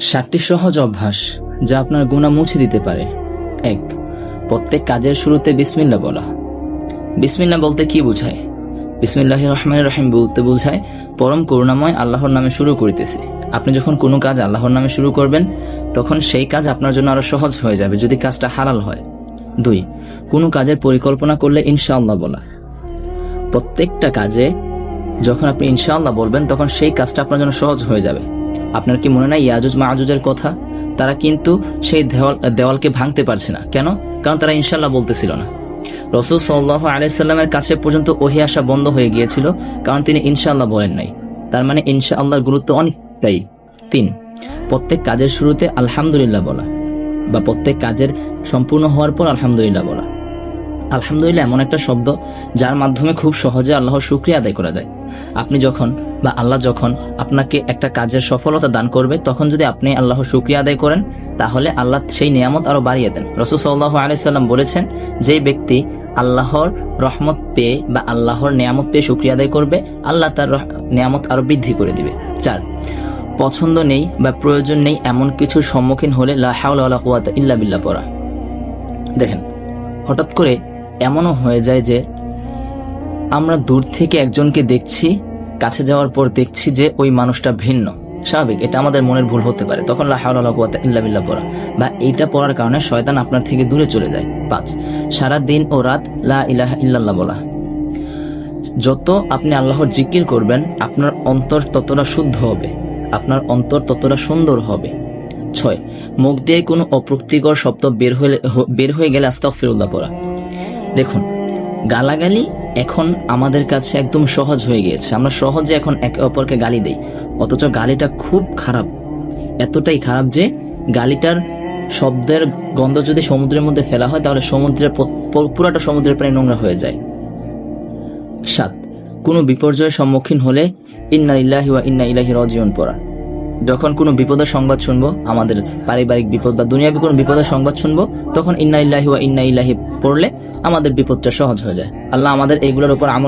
সাতটি সহজ অভ্যাস যা আপনার গুণা মুছে দিতে পারে। এক, প্রত্যেক কাজের শুরুতে বিসমিল্লা বলা। বিসমিল্লা বলতে কি বোঝায়? বিসমিল্লাহ রহমান রহিম বলতে বোঝায়, পরম করুণাময় আল্লাহর নামে শুরু করিতেছি। আপনি যখন কোনো কাজ আল্লাহর নামে শুরু করবেন, তখন সেই কাজ আপনার জন্য আরও সহজ হয়ে যাবে যদি কাজটা হালাল হয়। দুই, কোনো কাজের পরিকল্পনা করলে ইনশাআল্লাহ বলা। প্রত্যেকটা কাজে যখন আপনি ইনশাআল্লাহ বলবেন, তখন সেই কাজটা আপনার জন্য সহজ হয়ে যাবে। আপনার কি মনে নাই ইয়াজুজ মাহাজুজের কথা? তারা কিন্তু সেই দেওয়াল, দেওয়ালকে ভাঙতে পারছে না। কেন? কারণ তারা ইনশাল্লাহ বলতেছিল না। রসুল সাল্লাহ আলাইসাল্লামের কাছে পর্যন্ত ওহি আসা বন্ধ হয়ে গিয়েছিল, কারণ তিনি ইনশাআল্লাহ বলেন নাই। তার মানে ইনশাআল্লাহর গুরুত্ব অনেকটাই। তিন, প্রত্যেক কাজের শুরুতে আলহামদুলিল্লাহ বলা বা প্রত্যেক কাজের সম্পূর্ণ হওয়ার পর আলহামদুলিল্লাহ বলা। আলহামদুলিল্লাহ এমন একটা শব্দ যার মাধ্যমে খুব সহজে আল্লাহর শুক্রিয়া আদায় করা যায়। আপনি যখন বা আল্লাহ যখন আপনাকে একটা কাজের সফলতা দান করবে, তখন যদি আপনি আল্লাহর শুক্রিয়া আদায় করেন, তাহলে আল্লাহ সেই নিয়ামত আরও বাড়িয়ে দেন। রসুল সাল্লাহ আলাইসাল্লাম বলেছেন, যে ব্যক্তি আল্লাহর রহমত পেয়ে বা আল্লাহর নিয়ামত পেয়ে শুক্রিয়া আদায় করবে, আল্লাহ তার নিয়ামত আরও বৃদ্ধি করে দিবে। চার, পছন্দ নেই বা প্রয়োজন নেই এমন কিছুর সম্মুখীন হলে লা হাওলা ওয়ালা কুওয়াতা ইল্লা বিল্লাহ পড়া। দেখেন, হঠাৎ করে এমনও হয়ে যায় যে আমরা দূর থেকে একজনকে দেখছি, কাছে যাওয়ার পর দেখছি যে ওই মানুষটা ভিন্ন। স্বাভাবিক, এটা আমাদের মনের ভুল হতে পারে। তখন লা হাওলা ওয়ালা কুওয়াতা ইল্লা পড়া। বা এইটা পড়ার কারণে শয়তান আপনার থেকে দূরে চলে যায়। পাঁচ সারা দিন ও রাত লা ইলাহা ইল্লাল্লাহ বলা। যত আপনি আল্লাহর জিকির করবেন, আপনার অন্তর ততটা শুদ্ধ হবে। আপনার অন্তর ততটা সুন্দর হবে। ছয়, মুখ দিয়ে কোনো অপ্রীতিকর শব্দ বের হয়ে বের হয়ে গেলে আস্তাগফিরুল্লাহ পড়া। দেখুন, গালাগালি এখন আমাদের কাছে একদম সহজ হয়ে গিয়েছে। আমরা সহজে এখন একে অপরকে গালি দেই, অথচ গালিটা খুব খারাপ। এতটাই খারাপ যে গালিটার শব্দের গন্ধ যদি সমুদ্রের মধ্যে ফেলা হয়, তাহলে সমুদ্রের পুরাটা সমুদ্রের প্রায় নোংরা হয়ে যায়। সাত, কোনো বিপর্যয়ের সম্মুখীন হলে ইন্না ইল্লাহি ওয়া ইন্না ইলাহি রাজিউন পড়া। যখন কোনো বিপদের সংবাদ শুনব, আমাদের পারিবারিক বিপদ বা দুনিয়াবি কোনো বিপদের সংবাদ শুনব, তখন ইন্না ইল্লাহি ওয়া ইন্না ইলাহি পড়লে আমাদের বিপদটা সহজ হয়ে যায়। আল্লাহ আমাদের এগুলোর উপর আমল